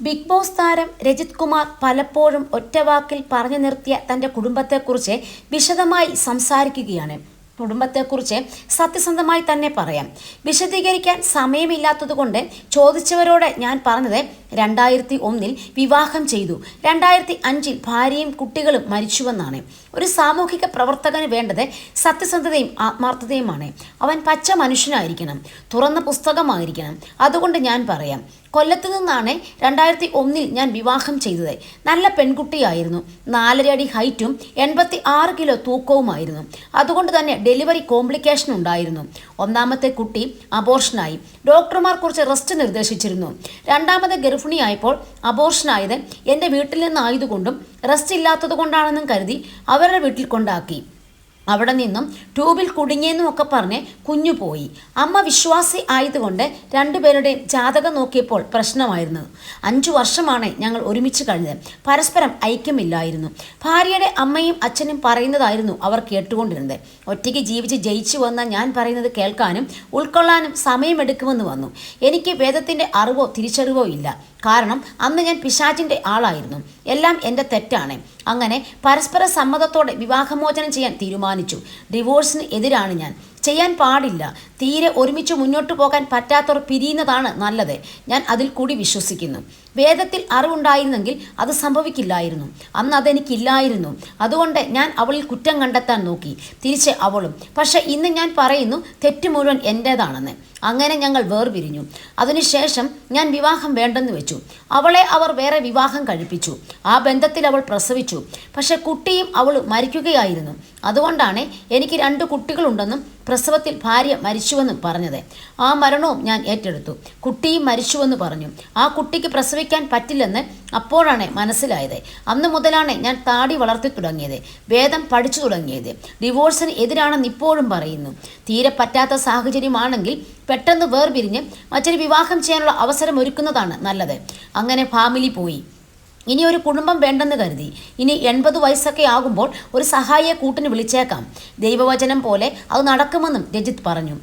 Big boss താരം രജിത് കുമാർ പലപ്പോഴും ഒറ്റവാക്കിൽ പറഞ്ഞു നിർത്തിയ തന്റെ കുടുംബത്തെക്കുറിച്ച് വിശദമായി സംസാരിക്കുകയാണ്. കുടുംബത്തെക്കുറിച്ച് സത്യസന്ധമായി തന്നെ പറയാം. വിശദീകരിക്കാൻ സമയമില്ലാത്തതുകൊണ്ട് ചോദിച്ചവരോട് ഞാൻ പറഞ്ഞത് രണ്ടായിരത്തി ഒന്നിൽ വിവാഹം ചെയ്തു. രണ്ടായിരത്തി അഞ്ചിൽ ഭാര്യയും കുട്ടികളും മരിച്ചുവെന്നാണ്. ഒരു സാമൂഹിക പ്രവർത്തകന് വേണ്ടത് സത്യസന്ധതയും ആത്മാർത്ഥതയുമാണ്. അവൻ പച്ച മനുഷ്യനായിരിക്കണം. തുറന്ന പുസ്തകമായിരിക്കണം. അതുകൊണ്ട് ഞാൻ പറയാം. കൊല്ലത്ത് നിന്നാണ് രണ്ടായിരത്തി ഒന്നിൽ ഞാൻ വിവാഹം ചെയ്തത്. നല്ല പെൺകുട്ടിയായിരുന്നു. നാലര അടി ഹൈറ്റും എൺപത്തി ആറ് കിലോ തൂക്കവുമായിരുന്നു. അതുകൊണ്ട് തന്നെ ഡെലിവറി കോംപ്ലിക്കേഷൻ ഉണ്ടായിരുന്നു. ഒന്നാമത്തെ കുട്ടി അബോർഷനായി. ഡോക്ടർമാർ കുറച്ച് റെസ്റ്റ് നിർദ്ദേശിച്ചിരുന്നു. രണ്ടാമത് ഗർഭിണിയായപ്പോൾ അബോർഷനായത് എന്റെ വീട്ടിൽ നിന്നായതുകൊണ്ടും റെസ്റ്റ് ഇല്ലാത്തത് കൊണ്ടാണെന്നും കരുതി അവരുടെ വീട്ടിൽ കൊണ്ടാക്കി. അവിടെ നിന്നും ട്യൂബിൽ കുടുങ്ങിയെന്നും ഒക്കെ പറഞ്ഞ് കുഞ്ഞു പോയി. അമ്മ വിശ്വാസി ആയതുകൊണ്ട് രണ്ടുപേരുടെയും ജാതകം നോക്കിയപ്പോൾ പ്രശ്നമായിരുന്നത് അഞ്ചു വർഷമാണ് ഞങ്ങൾ ഒരുമിച്ച് കഴിഞ്ഞത്. പരസ്പരം ഐക്യമില്ലായിരുന്നു. ഭാര്യയുടെ അമ്മയും അച്ഛനും പറയുന്നതായിരുന്നു അവർ കേട്ടുകൊണ്ടിരുന്നത്. ഒറ്റയ്ക്ക് ജീവിച്ച് ജയിച്ചു വന്ന ഞാൻ പറയുന്നത് കേൾക്കാനും ഉൾക്കൊള്ളാനും സമയമെടുക്കുമെന്ന് വന്നു. എനിക്ക് വേദത്തിന്റെ അറിവോ തിരിച്ചറിവോ ഇല്ല. കാരണം അന്ന് ഞാൻ പിശാചിന്റെ ആളായിരുന്നു. എല്ലാം എന്റെ തെറ്റാണ്. അങ്ങനെ പരസ്പര സമ്മതത്തോടെ വിവാഹമോചനം ചെയ്യാൻ തീരുമാനിച്ചു. ഡിവോഴ്സിന് എതിരാണ് ഞാൻ. ചെയ്യാൻ പാടില്ല. തീരെ ഒരുമിച്ച് മുന്നോട്ട് പോകാൻ പറ്റാത്തവർ പിരിയുന്നതാണ് നല്ലത്. ഞാൻ അതിൽ കൂടി വിശ്വസിക്കുന്നു. വേദത്തിൽ അറിവുണ്ടായിരുന്നെങ്കിൽ അത് സംഭവിക്കില്ലായിരുന്നു. അന്ന് അതെനിക്കില്ലായിരുന്നു. അതുകൊണ്ട് ഞാൻ അവളിൽ കുറ്റം കണ്ടെത്താൻ നോക്കി. തിരിച്ച് അവളും പക്ഷേ ഇന്ന് ഞാൻ പറയുന്നു തെറ്റ് മുഴുവൻ എന്റേതാണെന്ന് അങ്ങനെ ഞങ്ങൾ വേർപിരിഞ്ഞു. അതിനുശേഷം ഞാൻ വിവാഹം വേണ്ടെന്ന് വെച്ചു. അവളെ അവർ വേറെ വിവാഹം കഴിപ്പിച്ചു. ആ ബന്ധത്തിൽ അവൾ പ്രസവിച്ചു. പക്ഷെ കുട്ടിയും അവൾ മരിക്കുകയായിരുന്നു. അതുകൊണ്ടാണ് എനിക്ക് രണ്ട് കുട്ടികളുണ്ടെന്നും പ്രസവത്തിൽ ഭാര്യ മരിച്ചുവെന്ന് പറഞ്ഞത്. ആ മരണവും ഞാൻ ഏറ്റെടുത്തു. കുട്ടിയും മരിച്ചുവെന്ന് പറഞ്ഞു. ആ കുട്ടിക്ക് പ്രസവിക്കാൻ പറ്റില്ലെന്ന് അപ്പോഴാണ് മനസ്സിലായത്. അന്ന് മുതലാണ് ഞാൻ താടി വളർത്തി തുടങ്ങിയത്. വേദം പഠിച്ചു തുടങ്ങിയത്. ഡിവോഴ്സിന് എതിരാണെന്ന് ഇപ്പോഴും പറയുന്നു. തീരെ പറ്റാത്ത സാഹചര്യമാണെങ്കിൽ പെട്ടെന്ന് വേർപിരിഞ്ഞ് മറ്റൊരു വിവാഹം ചെയ്യാനുള്ള അവസരം ഒരുക്കുന്നതാണ് നല്ലത്. അങ്ങനെ ഫാമിലി പോയി. ഇനി ഒരു കുടുംബം വേണ്ടെന്ന് കരുതി. ഇനി എൺപത് വയസ്സൊക്കെ ആകുമ്പോൾ ഒരു സഹായിയെ കൂട്ടിന് വിളിച്ചേക്കാം. ദൈവവചനം പോലെ അത് നടക്കുമെന്നും രജിത്ത് പറഞ്ഞു.